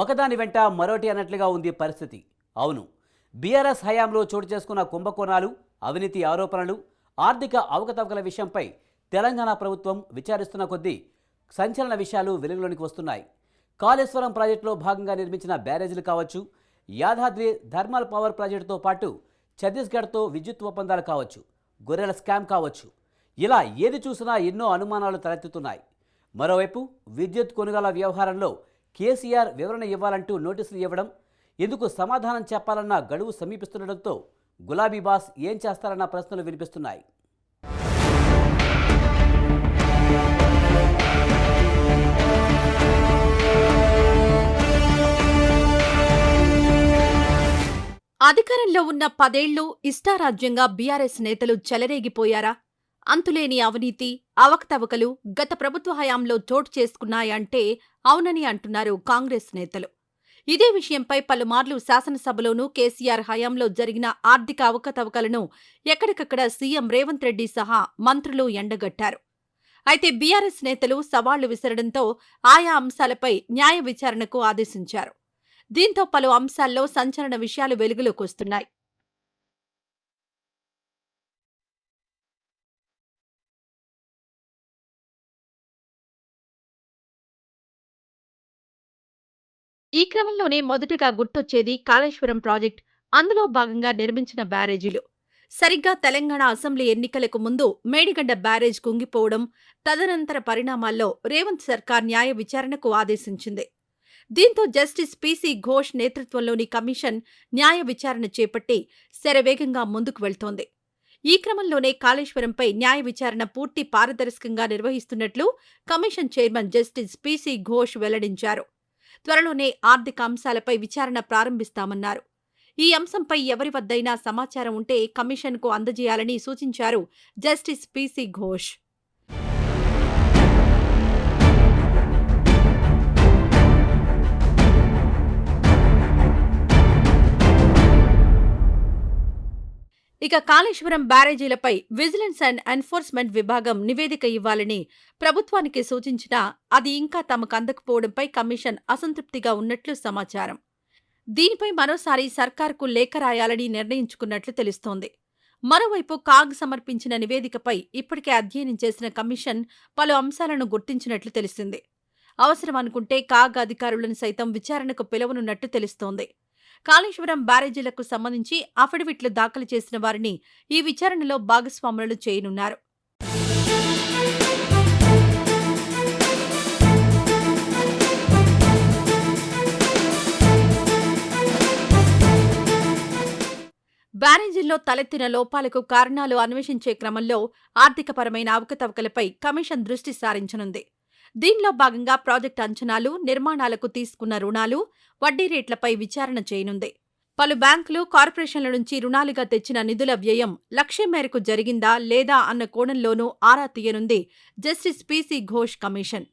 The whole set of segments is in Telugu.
ఒకదాని వెంట మరోటి అన్నట్లుగా ఉంది పరిస్థితి. అవును బీఆర్ఎస్ హయాంలో చోటు చేసుకున్న కుంభకోణాలు అవినీతి ఆరోపణలు ఆర్థిక అవకతవకల విషయంపై తెలంగాణ ప్రభుత్వం విచారిస్తున్న కొద్దీ సంచలన విషయాలు వెలుగులోనికి వస్తున్నాయి. కాళేశ్వరం ప్రాజెక్టులో భాగంగా నిర్మించిన బ్యారేజీలు కావచ్చు యాదాద్రి థర్మల్ పవర్ ప్రాజెక్టుతో పాటు ఛత్తీస్గఢ్తో విద్యుత్ ఒప్పందాలు కావచ్చు గొర్రెల స్కామ్ కావచ్చు. ఇలా ఏది చూసినా ఎన్నో అనుమానాలు తలెత్తుతున్నాయి. మరోవైపు విద్యుత్ కొనుగోల వ్యవహారంలో కేసీఆర్ వివరణ ఇవ్వాలంటూ నోటీసులు ఇవ్వడం ఎందుకు సమాధానం చెప్పాలన్న గడువు సమీపిస్తుండటంతో గులాబీ బాస్ ఏం చేస్తారన్న ప్రశ్నలు వినిపిస్తున్నాయి. అధికారంలో ఉన్న పదేళ్ళు ఇష్టారాజ్యంగా బీఆర్ఎస్ నేతలు చెలరేగిపోయారా? అంతులేని అవినీతి అవకతవకలు గత ప్రభుత్వ హయాంలో చోటు చేసుకున్నాయంటే అవునని అంటున్నారు కాంగ్రెస్ నేతలు. ఇదే విషయంపై పలుమార్లు శాసనసభలోనూ కేసీఆర్ హయాంలో జరిగిన ఆర్థిక అవకతవకలను ఎక్కడికక్కడ సీఎం రేవంత్ రెడ్డి సహా మంత్రులు ఎండగట్టారు. అయితే బీఆర్ఎస్ నేతలు సవాళ్ళు విసరడంతో ఆయా అంశాలపై న్యాయ విచారణకు ఆదేశించారు. దీంతో పలు అంశాల్లో సంచలన విషయాలు వెలుగులోకి వస్తున్నాయి. ఈ క్రమంలోనే మొదటగా గుర్తొచ్చేది కాళేశ్వరం ప్రాజెక్ట్. అందులో భాగంగా నిర్మించిన బ్యారేజీలు. సరిగ్గా తెలంగాణ అసెంబ్లీ ఎన్నికలకు ముందు మేడిగడ్డ బ్యారేజ్ కుంగిపోవడం తదనంతర పరిణామాల్లో రేవంత్ సర్కార్ న్యాయ విచారణకు ఆదేశించింది. దీంతో జస్టిస్ పీసీ ఘోష్ నేతృత్వంలోని కమిషన్ న్యాయ విచారణ చేపట్టి శరవేగంగా ముందుకు వెళ్తోంది. ఈ క్రమంలోనే కాళేశ్వరంపై న్యాయ విచారణ పూర్తి పారదర్శకంగా నిర్వహిస్తున్నట్లు commission chairman justice PC Ghosh వెల్లడించారు. త్వరలోనే ఆర్థిక అంశాలపై విచారణ ప్రారంభిస్తామన్నారు. ఈ అంశంపై ఎవరి వద్దైనా సమాచారం ఉంటే కమిషన్కు అందజేయాలని సూచించారు జస్టిస్ పీసీ ఘోష్. ఇక కాళేశ్వరం బ్యారేజీలపై విజిలెన్స్ అండ్ ఎన్ఫోర్స్మెంట్ విభాగం నివేదిక ఇవ్వాలని ప్రభుత్వానికి సూచించినా అది ఇంకా తమకు అందకపోవడంపై కమిషన్ అసంతృప్తిగా ఉన్నట్లు సమాచారం. దీనిపై మరోసారి సర్కార్కు లేఖ రాయాలని నిర్ణయించుకున్నట్లు తెలుస్తోంది. మరోవైపు కాగ్ సమర్పించిన నివేదికపై ఇప్పటికే అధ్యయనం చేసిన కమిషన్ పలు అంశాలను గుర్తించినట్లు తెలిసింది. అవసరం అనుకుంటే కాగ్ అధికారులను సైతం విచారణకు పిలవనున్నట్టు తెలుస్తోంది. కాళేశ్వరం బ్యారేజీలకు సంబంధించి అఫిడవిట్లు దాఖలు చేసిన వారిని ఈ విచారణలో భాగస్వాములను చేయనున్నారు. బ్యారేజీల్లో తలెత్తిన లోపాలకు కారణాలు అన్వేషించే క్రమంలో ఆర్థికపరమైన అవకతవకలపై కమిషన్ దృష్టి సారించనుంది. దీనిలో భాగంగా ప్రాజెక్టు అంచనాలు నిర్మాణాలకు తీసుకున్న రుణాలు వడ్డీ రేట్లపై విచారణ చేయనుంది. పలు బ్యాంకులు కార్పొరేషన్ల నుంచి రుణాలుగా తెచ్చిన నిధుల వ్యయం లక్ష్యం మేరకు జరిగిందా లేదా అన్న కోణంలోనూ ఆరా తీయనుంది జస్టిస్ పీసీ ఘోష్ కమిషన్.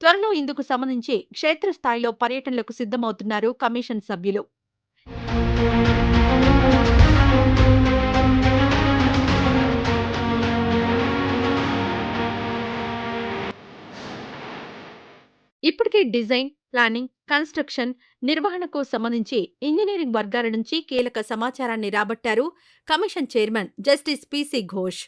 త్వరలో ఇందుకు సంబంధించి క్షేత్రస్థాయిలో పర్యటనలకు సిద్ధమవుతున్నారు కమిషన్ సభ్యులు. ఇప్పటికే డిజైన్ ప్లానింగ్ కన్స్ట్రక్షన్ నిర్వహణకు సంబంధించి ఇంజనీరింగ్ వర్గాల నుంచి కీలక సమాచారాన్ని రాబట్టారు commission chairman justice PC Ghosh.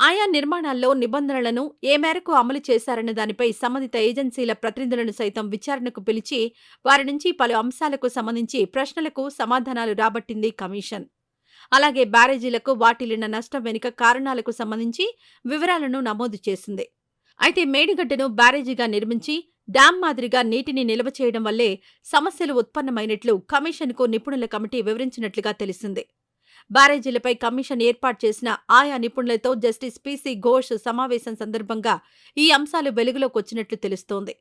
ఆయా నిర్మాణాల్లో నిబంధనలను ఏ మేరకు అమలు చేశారన్న దానిపై సంబంధిత ఏజెన్సీల ప్రతినిధులను సైతం విచారణకు పిలిచి వారి నుంచి పలు అంశాలకు సంబంధించి ప్రశ్నలకు సమాధానాలు రాబట్టింది కమిషన్. అలాగే బ్యారేజీలకు వాటిల్లిన నష్టం వెనుక కారణాలకు సంబంధించి వివరాలను నమోదు చేసింది. అయితే మేడిగడ్డను బ్యారేజీగా నిర్మించి డ్యాం మాదిరిగా నీటిని నిల్వ చేయడం వల్లే సమస్యలు ఉత్పన్నమైనట్లు కమిషన్కు నిపుణుల కమిటీ వివరించినట్లుగా తెలిసింది. బ్యారేజీలపై కమిషన్ ఏర్పాటు చేసిన ఆయా నిపుణులతో జస్టిస్ పీసీ ఘోష్ సమావేశం సందర్భంగా ఈ అంశాలు వెలుగులోకి వచ్చినట్లు తెలుస్తోంది.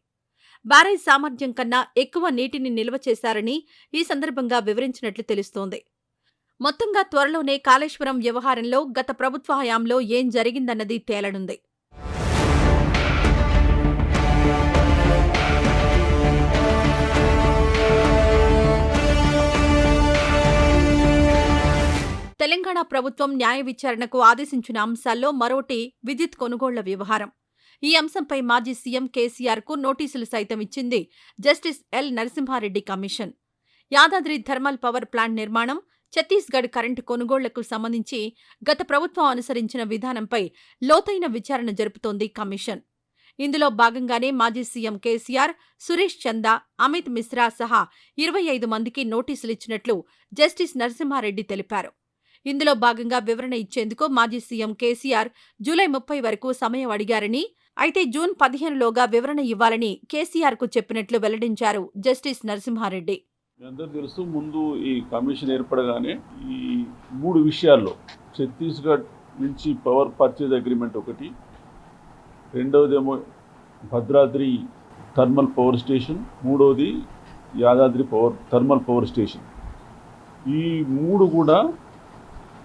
బ్యారేజ్ సామర్థ్యం కన్నా ఎక్కువ నీటిని నిల్వ చేశారని ఈ సందర్భంగా వివరించినట్లు తెలుస్తోంది. మొత్తంగా త్వరలోనే కాళేశ్వరం వ్యవహారంలో గత ప్రభుత్వ హయాంలో ఏం జరిగిందన్నది తేలనుంది. తెలంగాణ ప్రభుత్వం న్యాయ విచారణకు ఆదేశించిన అంశాల్లో మరోటి విద్యుత్ కొనుగోళ్ళ వ్యవహారం. ఈ అంశంపై మాజీ సీఎం కేసీఆర్కు నోటీసులు సైతం ఇచ్చింది justice L. Narasimha Reddy commission. Yadadri thermal power plant నిర్మాణం ఛత్తీస్గఢ్ కరెంటు కొనుగోళ్ళకు సంబంధించి గత ప్రభుత్వం అనుసరించిన విధానంపై లోతైన విచారణ జరుపుతోంది కమిషన్. ఇందులో భాగంగానే మాజీ సీఎం కేసీఆర్ సురేష్ చందా అమిత్ మిశ్రా సహా ఇరవై ఐదు మందికి నోటీసులిచ్చినట్లు జస్టిస్ నరసింహారెడ్డి తెలిపారు. ఇందులో భాగంగా వివరణ ఇచ్చేందుకు మాజీ సీఎం కేసీఆర్ జూలై ముప్పై వరకు సమయం అడిగారని అయితే జూన్ పదిహేనులోగా వివరణ ఇవ్వాలని కేసీఆర్కు చెప్పినట్లు వెల్లడించారు జస్టిస్ నరసింహారెడ్డి. అందరూ తెలుసు ముందు ఈ కమిషన్ ఏర్పడగానే ఈ మూడు విషయాల్లో ఛత్తీస్గఢ్ నుంచి పవర్ పర్చేజ్ అగ్రిమెంట్ ఒకటి రెండవదేమో భద్రాద్రి థర్మల్ పవర్ స్టేషన్ మూడవది Yadadri power thermal power station. ఈ మూడు కూడా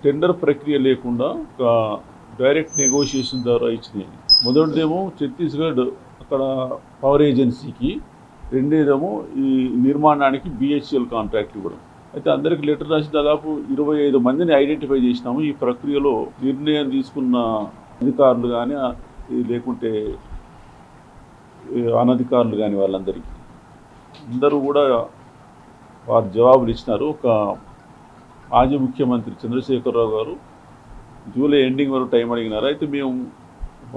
టెండర్ ప్రక్రియ లేకుండా ఒక డైరెక్ట్ నెగోషియేషన్ ద్వారా ఇచ్చినాయి మొదటిదేమో ఛత్తీస్గఢ్ అక్కడ పవర్ ఏజెన్సీకి రెండేదేమో ఈ నిర్మాణానికి బిహెచ్ఎల్ కాంట్రాక్ట్ ఇవ్వడం. అయితే అందరికి లెటర్ రాసి దాదాపు ఇరవై ఐదు మందిని ఐడెంటిఫై చేసినాము. ఈ ప్రక్రియలో నిర్ణయం తీసుకున్న అధికారులు కానీ లేకుంటే అనధికారులు కానీ వాళ్ళందరికీ. అందరూ కూడా వారు జవాబులు ఇచ్చినారు. ఒక మాజీ ముఖ్యమంత్రి చంద్రశేఖరరావు గారు జూలై ఎండింగ్ వరకు టైం అడిగినారు. అయితే మేము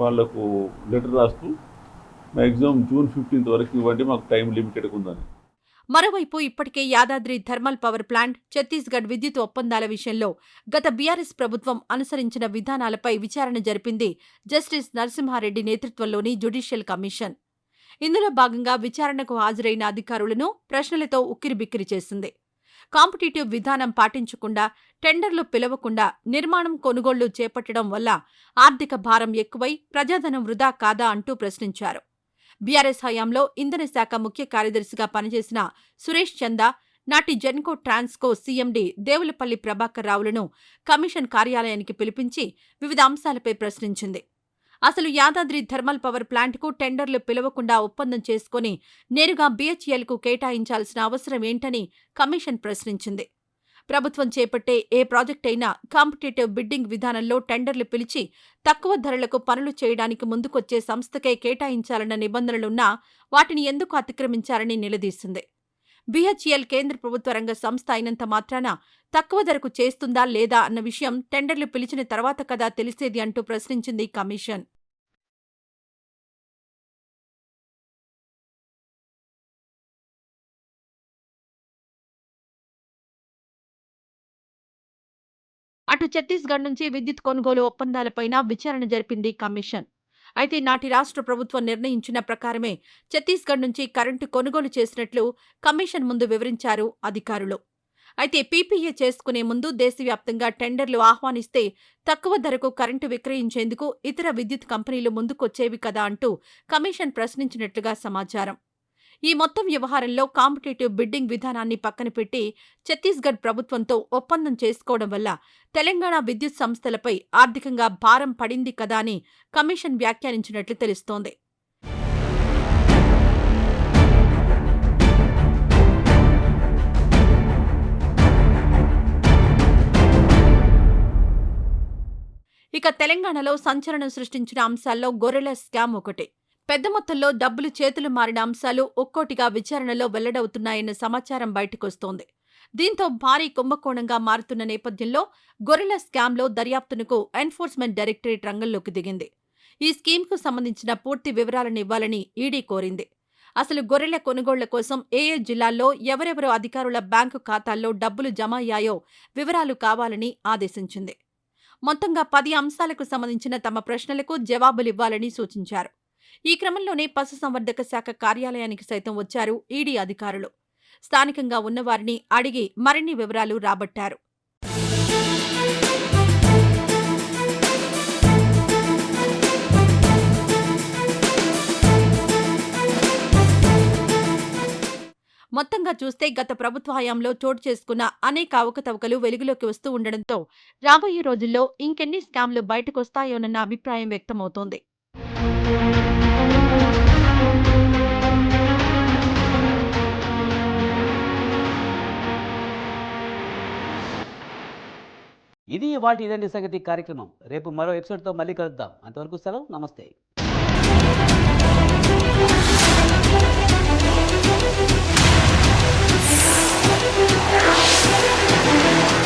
వాళ్ళకు లెటర్ రాస్తూ మ్యాక్సిమం జూన్ ఫిఫ్టీన్త్ వరకు ఇవ్వండి మాకు టైం లిమిటెడ్ ఉందని. మరోవైపు ఇప్పటికే Yadadri thermal power plant Chhattisgarh విద్యుత్ ఒప్పందాల విషయంలో గత బీఆర్ఎస్ ప్రభుత్వం అనుసరించిన విధానాలపై విచారణ జరిపింది జస్టిస్ నరసింహారెడ్డి నేతృత్వంలోని జ్యుడిషియల్ కమిషన్. ఇందులో భాగంగా విచారణకు హాజరైన అధికారులను ప్రశ్నలతో ఉక్కిరిబిక్కిరి చేసింది. కాంపిటీటివ్ విధానం పాటించకుండా టెండర్లు పిలవకుండా నిర్మాణం కొనుగోళ్ళు చేపట్టడం వల్ల ఆర్థిక భారం ఎక్కువై ప్రజాధనం వృధా కాదా అంటూ ప్రశ్నించారు. బీఆర్ఎస్ హయాంలో ఇంధన శాఖ ముఖ్య కార్యదర్శిగా పనిచేసిన సురేష్ చందా నాటి జెన్కో ట్రాన్స్కో సీఎండీ దేవులపల్లి ప్రభాకర్ రావులను కమిషన్ కార్యాలయానికి పిలిపించి వివిధ అంశాలపై ప్రశ్నించింది. అసలు యాదాద్రి థర్మల్ పవర్ ప్లాంట్కు టెండర్లు పిలవకుండా ఒప్పందం చేసుకుని నేరుగా బీహెచ్ఎల్కు కేటాయించాల్సిన అవసరం ఏంటని కమిషన్ ప్రశ్నించింది. ప్రభుత్వం చేపట్టే ఏ ప్రాజెక్ట్ అయినా కాంపిటేటివ్ బిడ్డింగ్ విధానంలో టెండర్లు పిలిచి తక్కువ ధరలకు పనులు చేయడానికి ముందుకొచ్చే సంస్థకే కేటాయించాలన్న నిబంధనలున్నా వాటిని ఎందుకు అతిక్రమించారని నిలదీసింది. బీహెచ్ఎల్ కేంద్ర ప్రభుత్వ రంగ సంస్థ అయినంత మాత్రాన తక్కువ ధరకు చేస్తుందా లేదా అన్న విషయం టెండర్లు పిలిచిన తర్వాత కదా తెలిసేది అంటూ ప్రశ్నించింది కమిషన్. అటు ఛత్తీస్గఢ్ నుంచి విద్యుత్ కొనుగోలు ఒప్పందాలపైన విచారణ జరిపింది కమిషన్. అయితే నాటి రాష్ట్ర ప్రభుత్వం నిర్ణయించిన ప్రకారమే ఛత్తీస్గఢ్ నుంచి కరెంటు కొనుగోలు చేసినట్లు కమిషన్ ముందు వివరించారు అధికారులు. అయితే పీపీఏ చేసుకునే ముందు దేశవ్యాప్తంగా టెండర్లు ఆహ్వానిస్తే తక్కువ ధరకు కరెంటు విక్రయించేందుకు ఇతర విద్యుత్ కంపెనీలు ముందుకొచ్చేవి కదా అంటూ కమిషన్ ప్రశ్నించినట్లుగా సమాచారం. ఈ మొత్తం వ్యవహారంలో కాంపిటేటివ్ బిడ్డింగ్ విధానాన్ని పక్కన పెట్టి ఛత్తీస్గఢ్ ప్రభుత్వంతో ఒప్పందం చేసుకోవడం వల్ల తెలంగాణ విద్యుత్ సంస్థలపై ఆర్థికంగా భారం పడింది కదా అని కమిషన్ వ్యాఖ్యానించినట్లు తెలుస్తోంది. ఇక తెలంగాణలో సంచలనం సృష్టించిన అంశాల్లో గొర్రెల స్కామ్ ఒకటి. పెద్ద మొత్తంలో డబ్బులు చేతులు మారిన అంశాలు ఒక్కోటిగా విచారణలో వెల్లడవుతున్నాయన్న సమాచారం బయటకొస్తోంది. దీంతో భారీ కుంభకోణంగా మారుతున్న నేపథ్యంలో గొర్రెల స్కామ్లో దర్యాప్తునకు ఎన్ఫోర్స్మెంట్ డైరెక్టరేట్ రంగంలోకి దిగింది. ఈ స్కీమ్కు సంబంధించిన పూర్తి వివరాలను ఇవ్వాలని ఈడీ కోరింది. అసలు గొర్రెల కొనుగోళ్ళ కోసం ఏ ఏ జిల్లాల్లో ఎవరెవరు అధికారుల బ్యాంకు ఖాతాల్లో డబ్బులు జమ అయ్యాయో వివరాలు కావాలని ఆదేశించింది. మొత్తంగా పది అంశాలకు సంబంధించిన తమ ప్రశ్నలకు జవాబులివ్వాలని సూచించారు. ఈ క్రమంలోనే పశుసంవర్ధక శాఖ కార్యాలయానికి సైతం వచ్చారు ఈడీ అధికారులు. స్థానికంగా ఉన్నవారిని అడిగి మరిన్ని వివరాలు రాబట్టారు. మొత్తంగా చూస్తే గత ప్రభుత్వ హయాంలో చోటు చేసుకున్న అనేక అవకతవకలు వెలుగులోకి వస్తూ ఉండడంతో రాబోయే రోజుల్లో ఇంకెన్ని స్కామ్లు బయటకొస్తాయోనన్న అభిప్రాయం వ్యక్తమవుతోంది. ఇది వాటి ఇదండి సంగతి కార్యక్రమం. రేపు మరో ఎపిసోడ్తో మళ్ళీ కలుద్దాం. అంతవరకు సెలవు నమస్తే.